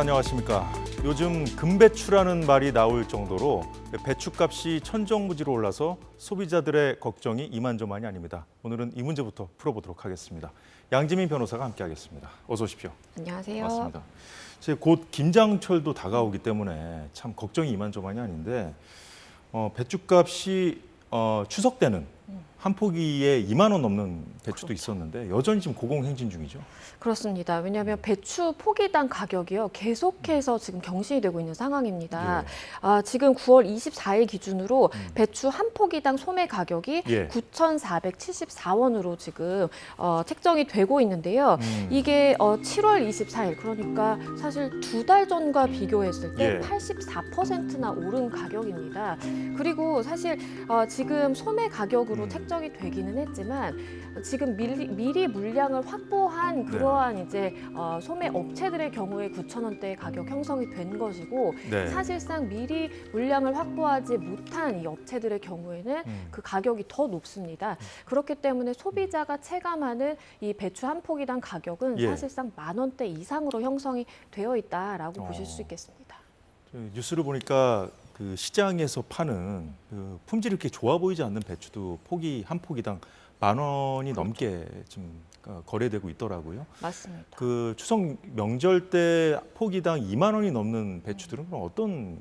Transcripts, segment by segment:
안녕하십니까? 요즘 금배추라는 말이 나올 정도로 배추값이 천정부지로 올라서 소비자들의 걱정이 이만저만이 아닙니다. 오늘은 이 문제부터 풀어보도록 하겠습니다. 양지민 변호사가 함께하겠습니다. 어서 오십시오. 안녕하세요. 반갑습니다. 이제 곧 김장철도 다가오기 때문에 참 걱정이 이만저만이 아닌데 어, 배추값이 어, 추석 때는 한 포기에 2만 원 넘는 배추도 있었는데 여전히 지금 고공행진 중이죠. 그렇습니다. 왜냐하면 배추 포기당 가격이요 계속해서 지금 경신이 되고 있는 상황입니다. 예. 아, 지금 9월 24일 기준으로 배추 한 포기당 소매 가격이 예. 9,474원으로 지금 어, 책정이 되고 있는데요. 음. 이게 어, 7월 24일 그러니까 사실 두 달 전과 비교했을 때 예. 84%나 오른 가격입니다. 그리고 사실 어, 지금 소매 가격으로 음. 책정이 되기는 했지만 지금 미리, 미리 물량을 확보한 네. 그러한 이제 어, 소매 업체들의 경우에 9천 원대의 가격 형성이 된 것이고 네. 사실상 미리 물량을 확보하지 못한 이 업체들의 경우에는 음. 그 가격이 더 높습니다. 그렇기 때문에 소비자가 체감하는 이 배추 한 포기당 가격은 예. 사실상 만 원대 이상으로 형성이 되어 있다라고 어. 보실 수 있겠습니다. 저 뉴스를 보니까 그 시장에서 파는 그 품질이 그렇게 좋아 보이지 않는 배추도 포기 한 포기당 만 원이 넘게 지금 어, 거래되고 있더라고요. 맞습니다. 그 추석 명절 때 포기당 2만 원이 넘는 배추들은 그럼 어떤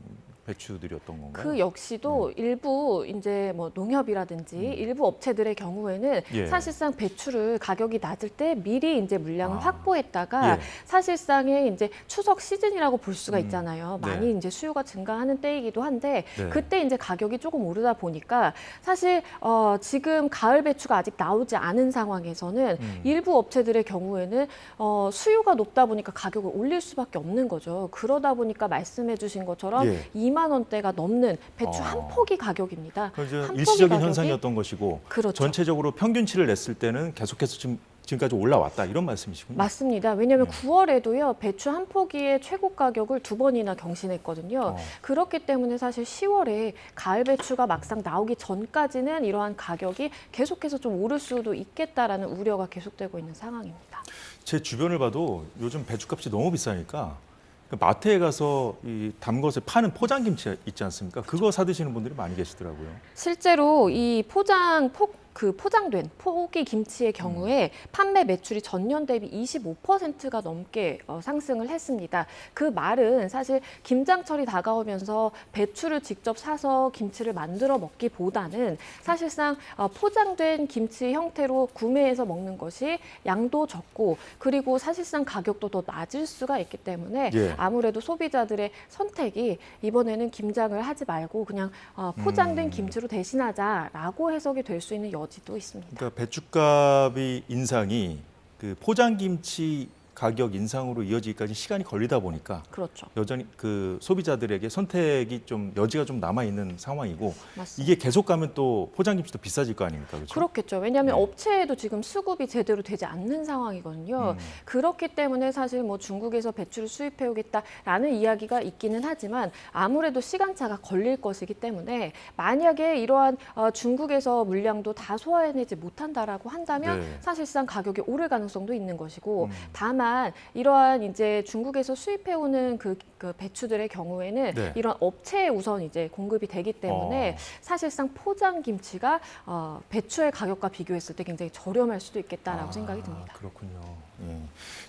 배추들이었던 건가요? 그 역시도 일부 이제 뭐 농협이라든지 음. 일부 업체들의 경우에는 예. 사실상 배추를 가격이 낮을 때 미리 이제 물량을 아. 확보했다가 예. 사실상의 이제 추석 시즌이라고 볼 수가 음. 있잖아요. 네. 많이 이제 수요가 증가하는 때이기도 한데 네. 그때 이제 가격이 조금 오르다 보니까 사실 어 지금 가을 배추가 아직 나오지 않은 상황에서는 음. 일부 업체들의 경우에는 어 수요가 높다 보니까 가격을 올릴 수밖에 없는 거죠. 그러다 보니까 말씀해 주신 것처럼 예. 2만 원대가 넘는 배추 어. 한 포기 가격입니다. 그 이제 한 포기 일시적인 가격이- 현상이었던 것이고 그렇죠. 전체적으로 평균치를 냈을 때는 계속해서 지금 지금까지 올라왔다 이런 말씀이시군요. 맞습니다. 왜냐하면 네. 9월에도요 배추 한 포기의 최고 가격을 두 번이나 경신했거든요. 어. 그렇기 때문에 사실 10월에 가을 배추가 막상 나오기 전까지는 이러한 가격이 계속해서 좀 오를 수도 있겠다라는 우려가 계속되고 있는 상황입니다. 제 주변을 봐도 요즘 배추값이 너무 비싸니까 그 마트에 가서 이 담것을 파는 포장 김치 있지 않습니까? 그거 사 드시는 분들이 많이 계시더라고요. 실제로 이 포장 포, 그 포장된 포기 김치의 경우에 판매 매출이 전년 대비 25%가 넘게 어, 상승을 했습니다. 그 말은 사실 김장철이 다가오면서 배추를 직접 사서 김치를 만들어 먹기보다는 사실상 어, 포장된 김치 형태로 구매해서 먹는 것이 양도 적고 그리고 사실상 가격도 더 낮을 수가 있기 때문에 예. 아무래도 소비자들의 선택이 이번에는 김장을 하지 말고 그냥 어, 포장된 음. 김치로 대신하자라고 해석이 될 수 있는 여 지도 있습니다. 그러니까 배추값이 인상이 그 포장김치 가격 인상으로 이어지기까지 시간이 걸리다 보니까 그렇죠. 여전히 그 소비자들에게 선택이 좀 여지가 좀 남아 있는 상황이고 맞습니다. 이게 계속 가면 또 포장 김치도 비싸질 거 아닙니까? 그렇죠? 그렇겠죠. 왜냐하면 네. 업체에도 지금 수급이 제대로 되지 않는 상황이거든요. 음. 그렇기 때문에 사실 뭐 중국에서 배추를 수입해 오겠다라는 이야기가 있기는 하지만 아무래도 시간차가 걸릴 것이기 때문에 만약에 이러한 어, 중국에서 물량도 다 소화해내지 못한다라고 한다면 네. 사실상 가격이 오를 가능성도 있는 것이고 음. 다만 이러한 이제 중국에서 수입해 오는 그, 그 배추들의 경우에는 네. 이런 업체에 우선 이제 공급이 되기 때문에 어. 사실상 포장 김치가 어, 배추의 가격과 비교했을 때 굉장히 저렴할 수도 있겠다라고 아, 생각이 듭니다. 그렇군요. 예.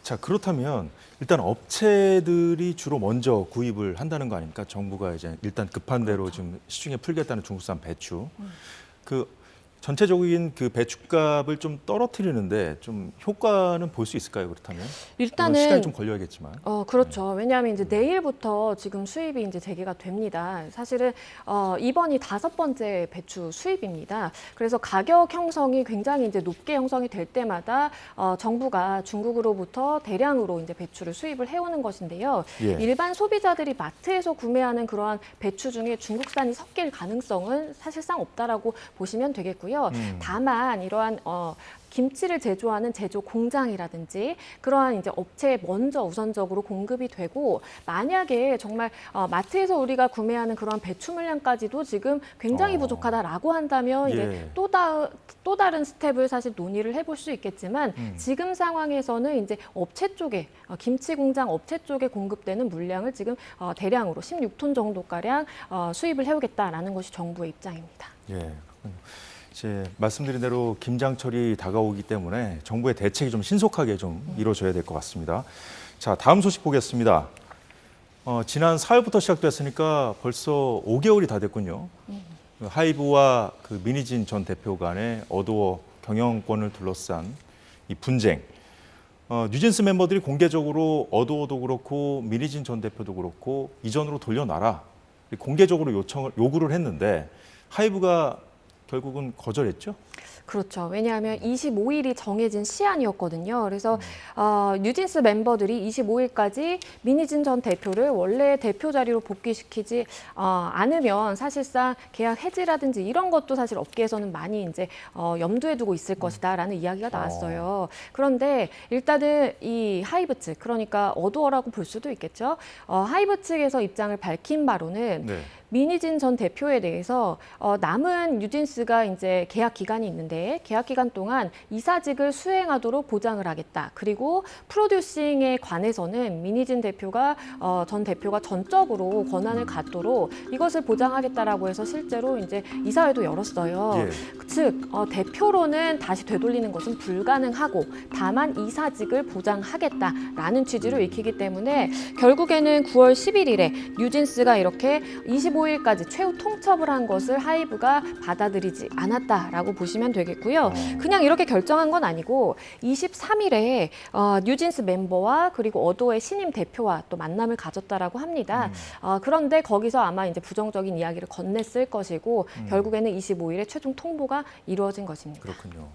자 그렇다면 일단 업체들이 주로 먼저 구입을 한다는 거 아닙니까? 정부가 이제 일단 급한 대로 그렇죠. 지금 시중에 풀겠다는 중국산 배추. 음. 그 전체적인 그 배추값을 좀 떨어뜨리는데 좀 효과는 볼 수 있을까요? 그렇다면 물론 시간이 일단은 좀 걸려야겠지만. 어 그렇죠. 왜냐하면 이제 내일부터 지금 수입이 이제 재개가 됩니다. 사실은 어 이번이 다섯 번째 배추 수입입니다. 그래서 가격 형성이 굉장히 이제 높게 형성이 될 때마다 어 정부가 중국으로부터 대량으로 이제 배추를 수입을 해오는 것인데요. 예. 일반 소비자들이 마트에서 구매하는 그러한 배추 중에 중국산이 섞일 가능성은 사실상 없다라고 보시면 되겠고요. 있고요. 음. 다만 이러한 어, 김치를 제조하는 제조 공장이라든지 그러한 이제 업체에 먼저 우선적으로 공급이 되고 만약에 정말 어, 마트에서 우리가 구매하는 그러한 배추 물량까지도 지금 굉장히 어. 부족하다라고 한다면 예. 이제 또, 다, 또 다른 스텝을 사실 논의를 해볼 수 있겠지만 음. 지금 상황에서는 이제 업체 쪽에 어, 김치 공장 업체 쪽에 공급되는 물량을 지금 어, 대량으로 16톤 정도 가량 어, 수입을 해오겠다라는 것이 정부의 입장입니다. 예. 그렇군요. 이제 말씀드린 대로 김장철이 다가오기 때문에 정부의 대책이 좀 신속하게 좀 이루어져야 될 것 같습니다. 자, 다음 소식 보겠습니다. 어, 지난 4일부터 시작됐으니까 벌써 5개월이 다 됐군요. 그 하이브와 그 민희진 전 대표 간의 어도어 경영권을 둘러싼 이 분쟁. 어, 뉴진스 멤버들이 공개적으로 어도어도 그렇고 민희진 전 대표도 그렇고 이전으로 돌려놔라 공개적으로 요청을 요구를 했는데 하이브가 결국은 거절했죠. 그렇죠. 왜냐하면 25일이 정해진 시한이었거든요. 그래서 음. 어, 뉴진스 멤버들이 25일까지 민희진 전 대표를 원래 대표 자리로 복귀시키지 어, 않으면 사실상 계약 해지라든지 이런 것도 사실 업계에서는 많이 이제 어, 염두에 두고 있을 것이다라는 이야기가 나왔어요. 그런데 일단은 이 하이브 측 그러니까 어두어라고 볼 수도 있겠죠. 어, 하이브 측에서 입장을 밝힌 바로는 네. 민희진 전 대표에 대해서 어, 남은 뉴진스가 이제 계약 기간이 있는데 계약 기간 동안 이사직을 수행하도록 보장을 하겠다. 그리고 프로듀싱에 관해서는 민희진 대표가 어, 전 대표가 전적으로 권한을 갖도록 이것을 보장하겠다라고 해서 실제로 이제 이사회도 열었어요. 예. 즉 어, 대표로는 다시 되돌리는 것은 불가능하고 다만 이사직을 보장하겠다라는 취지로 익히기 때문에 결국에는 9월 11일에 뉴진스가 이렇게 25 일까지 최후 통첩을 한 것을 하이브가 받아들이지 않았다라고 보시면 되겠고요. 어. 그냥 이렇게 결정한 건 아니고 23일에 어, 뉴진스 멤버와 그리고 어도의 신임 대표와 또 만남을 가졌다라고 합니다. 음. 어, 그런데 거기서 아마 이제 부정적인 이야기를 건넸을 것이고 음. 결국에는 25일에 최종 통보가 이루어진 것입니다. 그렇군요.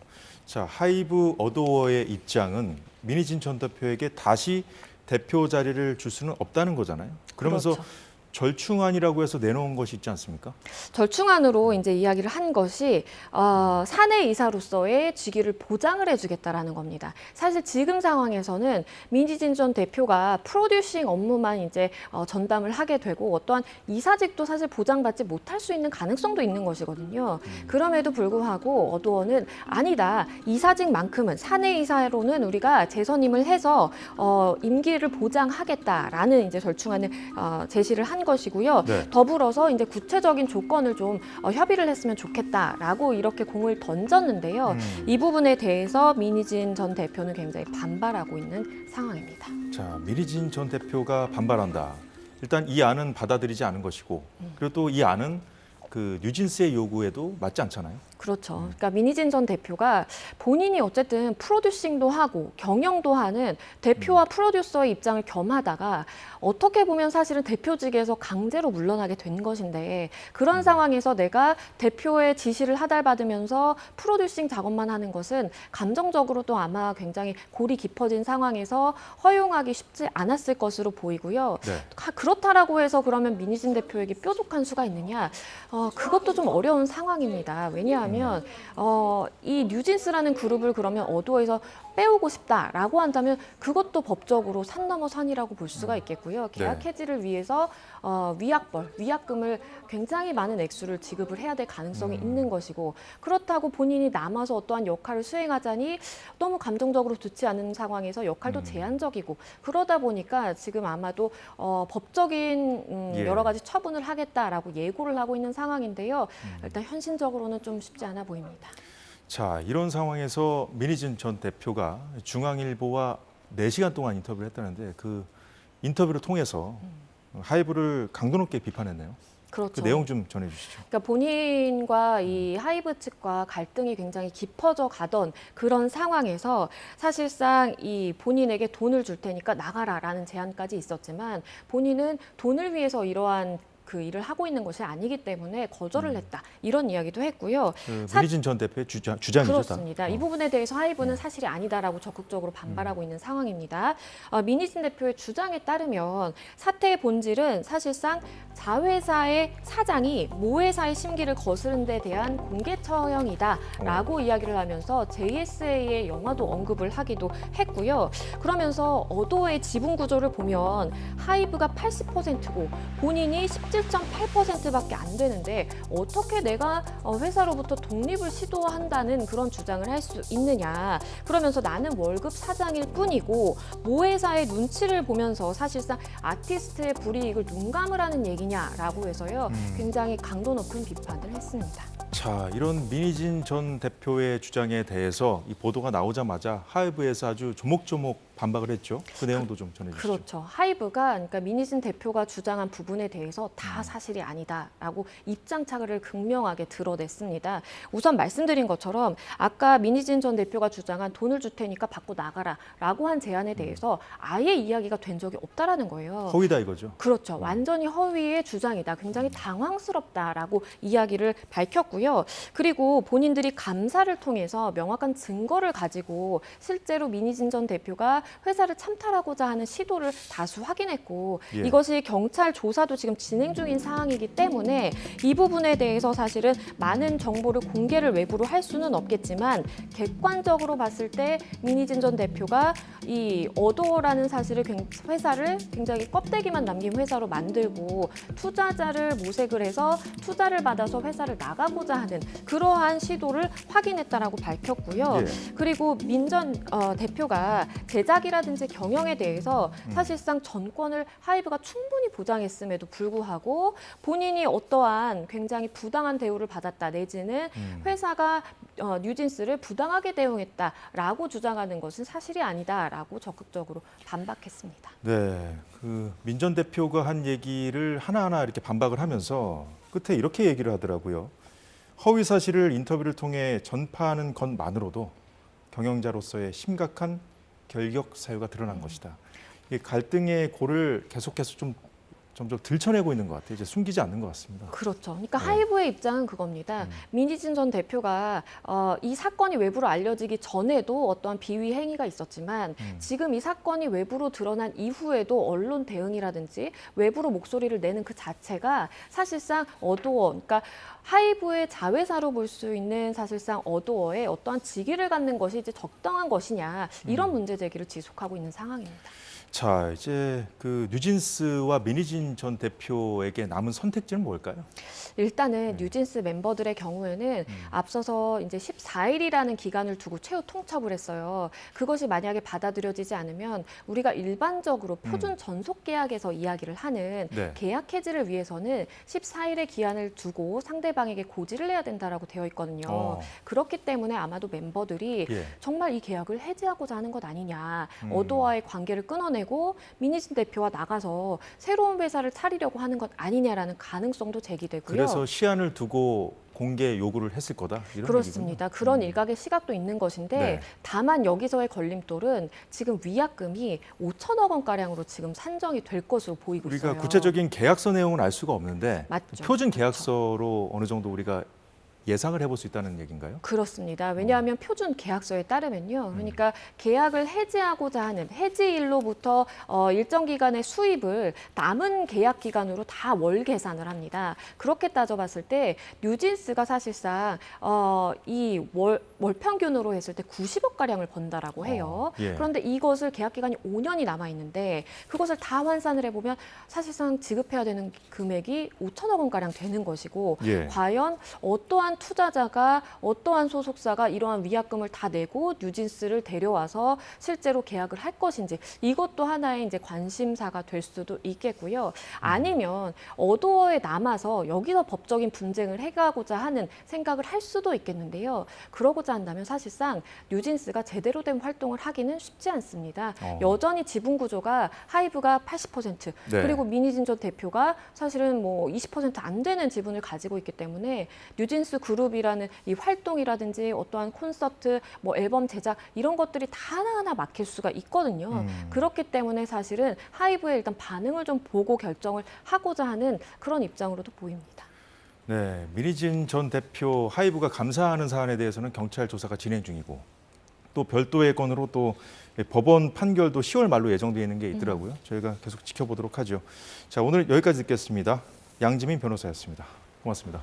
자, 하이브 어도어의 입장은 민희진 전 대표에게 다시 대표 자리를 줄 수는 없다는 거잖아요. 그러면서 그렇죠. 절충안이라고 해서 내놓은 것이 있지 않습니까? 절충안으로 이제 이야기를 한 것이 어, 사내 이사로서의 직위를 보장을 해주겠다라는 겁니다. 사실 지금 상황에서는 민지진 전 대표가 프로듀싱 업무만 이제 어, 전담을 하게 되고 어떠한 이사직도 사실 보장받지 못할 수 있는 가능성도 있는 것이거든요. 그럼에도 불구하고 어도어는 아니다. 이사직만큼은 사내 이사로는 우리가 재선임을 해서 어, 임기를 보장하겠다라는 이제 절충안을 어, 제시를 한 것이고요. 네. 더불어서 이제 구체적인 조건을 좀 어, 협의를 했으면 좋겠다라고 이렇게 공을 던졌는데요. 음. 이 부분에 대해서 민희진 전 대표는 굉장히 반발하고 있는 상황입니다. 자, 민희진 전 대표가 반발한다. 일단 이 안은 받아들이지 않은 것이고, 그리고 또 이 안은 그 뉴진스의 요구에도 맞지 않잖아요. 그렇죠. 그러니까 민희진 전 대표가 본인이 어쨌든 프로듀싱도 하고 경영도 하는 대표와 프로듀서의 입장을 겸하다가 어떻게 보면 사실은 대표직에서 강제로 물러나게 된 것인데 그런 상황에서 내가 대표의 지시를 하달받으면서 프로듀싱 작업만 하는 것은 감정적으로도 아마 굉장히 골이 깊어진 상황에서 허용하기 쉽지 않았을 것으로 보이고요. 네. 가- 그렇다라고 해서 그러면 민희진 대표에게 뾰족한 수가 있느냐? 어, 그것도 좀 어려운 상황입니다. 왜냐하면 어, 이 뉴진스라는 그룹을 그러면 어도에서 빼오고 싶다라고 한다면 그것도 법적으로 산 넘어 산이라고 볼 수가 있겠고요. 계약 네. 해지를 위해서 어, 위약벌, 위약금을 굉장히 많은 액수를 지급을 해야 될 가능성이 있는 것이고 그렇다고 본인이 남아서 어떠한 역할을 수행하자니 너무 감정적으로 좋지 않은 상황에서 역할도 제한적이고 그러다 보니까 지금 아마도 어, 법적인 음, 예. 여러 가지 처분을 하겠다라고 예고를 하고 있는 상황인데요. 일단 현실적으로는 좀 쉽지 않아 보입니다. 자, 이런 상황에서 민희진 전 대표가 중앙일보와 4시간 동안 인터뷰를 했다는데 그 인터뷰를 통해서 하이브를 강도 높게 비판했네요. 그렇죠. 그 내용 좀 전해 주시죠. 그러니까 본인과 이 하이브 측과 갈등이 굉장히 깊어져 가던 그런 상황에서 사실상 이 본인에게 돈을 줄 테니까 나가라라는 제안까지 있었지만 본인은 돈을 위해서 이러한 그 일을 하고 있는 것이 아니기 때문에 거절을 음. 했다 이런 이야기도 했고요. 그 사- 문희진 전 대표의 주장, 주장이죠. 다. 그렇습니다. 이 어. 부분에 대해서 하이브는 사실이 아니다라고 적극적으로 반발하고 있는 상황입니다. 어, 민희진 대표의 주장에 따르면 사태의 본질은 사실상 자회사의 사장이 모회사의 심기를 거스른 데 대한 공개 처형이다라고 이야기를 하면서 JSA의 영화도 언급을 하기도 했고요. 그러면서 어도의 지분 구조를 보면 하이브가 80%고 본인이 17.8%밖에 안 되는데 어떻게 내가 어, 회사로부터 독립을 시도한다는 그런 주장을 할 수 있느냐. 그러면서 나는 월급 사장일 뿐이고 모회사의 눈치를 보면서 사실상 아티스트의 불이익을 눈감으라는 얘기냐라고 해서요. 음. 굉장히 강도 높은 비판을 했습니다. 자, 이런 민희진 전 대표의 주장에 대해서 이 보도가 나오자마자 하이브에서 아주 조목조목 반박을 했죠. 그 내용도 좀 전해주시죠. 그렇죠. 하이브가 그러니까 민희진 대표가 주장한 부분에 대해서 음. 다 사실이 아니다라고 입장 차를 극명하게 드러냈습니다. 우선 말씀드린 것처럼 아까 민희진 전 대표가 주장한 돈을 줄 테니까 받고 나가라라고 한 제안에 대해서 아예 이야기가 된 적이 없다라는 거예요. 허위다 이거죠. 그렇죠. 완전히 허위의 주장이다. 굉장히 당황스럽다라고 이야기를 밝혔고요. 그리고 본인들이 감사를 통해서 명확한 증거를 가지고 실제로 민희진 전 대표가 회사를 참탈하고자 하는 시도를 다수 확인했고 예. 이것이 경찰 조사도 지금 진행 중인 사항이기 때문에 이 부분에 대해서 사실은 많은 정보를 공개를 외부로 할 수는 없겠지만 객관적으로 봤을 때 민희진 전 대표가 이 어도어라는 사실을 굉- 회사를 굉장히 껍데기만 남긴 회사로 만들고 투자자를 모색을 해서 투자를 받아서 회사를 나가고자 하는 그러한 시도를 확인했다라고 밝혔고요. 예. 그리고 민전 어, 대표가 제작 이라든지 경영에 대해서 음. 사실상 전권을 하이브가 충분히 보장했음에도 불구하고 본인이 어떠한 굉장히 부당한 대우를 받았다 내지는 음. 회사가 어, 뉴진스를 부당하게 대응했다라고 주장하는 것은 사실이 아니다라고 적극적으로 반박했습니다. 네, 그 민 전 대표가 한 얘기를 하나하나 이렇게 반박을 하면서 끝에 이렇게 얘기를 하더라고요. 허위 사실을 인터뷰를 통해 전파하는 것만으로도 경영자로서의 심각한 결격 사유가 드러난 것이다. 이 갈등의 골을 계속해서 좀 점점 들춰내고 있는 것 같아요. 이제 숨기지 않는 것 같습니다. 그렇죠. 그러니까 네. 하이브의 입장은 그겁니다. 음. 민희진 전 대표가 어, 이 사건이 외부로 알려지기 전에도 어떠한 비위 행위가 있었지만 음. 지금 이 사건이 외부로 드러난 이후에도 언론 대응이라든지 외부로 목소리를 내는 그 자체가 사실상 어도어, 그러니까 하이브의 자회사로 볼 수 있는 사실상 어도어에 어떠한 직위를 갖는 것이 이제 적당한 것이냐 이런 음. 문제 제기를 지속하고 있는 상황입니다. 자, 이제 그 뉴진스와 민희진 전 대표에게 남은 선택지는 뭘까요? 일단은 네. 뉴진스 멤버들의 경우에는 음. 앞서서 이제 14일이라는 기간을 두고 최후 통첩을 했어요. 그것이 만약에 받아들여지지 않으면 우리가 일반적으로 표준 전속 계약에서 이야기를 하는 네. 계약 해지를 위해서는 14일의 기한을 두고 상대방에게 고지를 해야 된다라고 되어 있거든요. 어. 그렇기 때문에 아마도 멤버들이 예. 정말 이 계약을 해지하고자 하는 것 아니냐. 음. 어도와의 관계를 끊어내고 민희진 대표와 나가서 새로운 회사를 차리려고 하는 것 아니냐라는 가능성도 제기되고요. 그래서 시한을 두고 공개 요구를 했을 거다 그렇습니다. 얘기군요. 그런 음. 일각의 시각도 있는 것인데 네. 다만 여기서의 걸림돌은 지금 위약금이 5천억 원 가량으로 지금 산정이 될 것으로 보이고 우리가 있어요. 구체적인 계약서 내용은 알 수가 없는데 맞죠. 표준 계약서로 어느 정도 우리가 예상을 해볼 수 있다는 얘기인가요? 그렇습니다. 왜냐하면 표준 계약서에 따르면요. 그러니까 계약을 해지하고자 하는 해지일로부터 어, 일정 기간의 수입을 남은 계약 기간으로 다 월 계산을 합니다. 그렇게 따져봤을 때 뉴진스가 사실상 어, 이월 월 평균으로 했을 때 90억 가량을 번다라고 해요. 어, 예. 그런데 이것을 계약 기간이 5년이 남아 있는데 그것을 다 환산을 해보면 사실상 지급해야 되는 금액이 5천억 원 가량 되는 것이고 예. 과연 어떠한 투자자가 어떠한 소속사가 이러한 위약금을 다 내고 뉴진스를 데려와서 실제로 계약을 할 것인지 이것도 하나의 이제 관심사가 될 수도 있겠고요. 아니면 어도어에 남아서 여기서 법적인 분쟁을 해가고자 하는 생각을 할 수도 있겠는데요. 그러고자 한다면 사실상 뉴진스가 제대로 된 활동을 하기는 쉽지 않습니다. 어. 여전히 지분 구조가 하이브가 80% 네. 그리고 민희진 전 대표가 사실은 뭐 20%안 되는 지분을 가지고 있기 때문에 뉴진스 그룹이라는 이 활동이라든지 어떠한 콘서트, 뭐 앨범 제작 이런 것들이 다 하나하나 막힐 수가 있거든요. 음. 그렇기 때문에 사실은 하이브의 일단 반응을 좀 보고 결정을 하고자 하는 그런 입장으로도 보입니다. 네, 미리진 전 대표 하이브가 감사하는 사안에 대해서는 경찰 조사가 진행 중이고 또 별도의 건으로 또 법원 판결도 10월 말로 예정되어 있는 게 있더라고요. 저희가 계속 지켜보도록 하죠. 자, 오늘 여기까지 듣겠습니다. 양지민 변호사였습니다. 고맙습니다.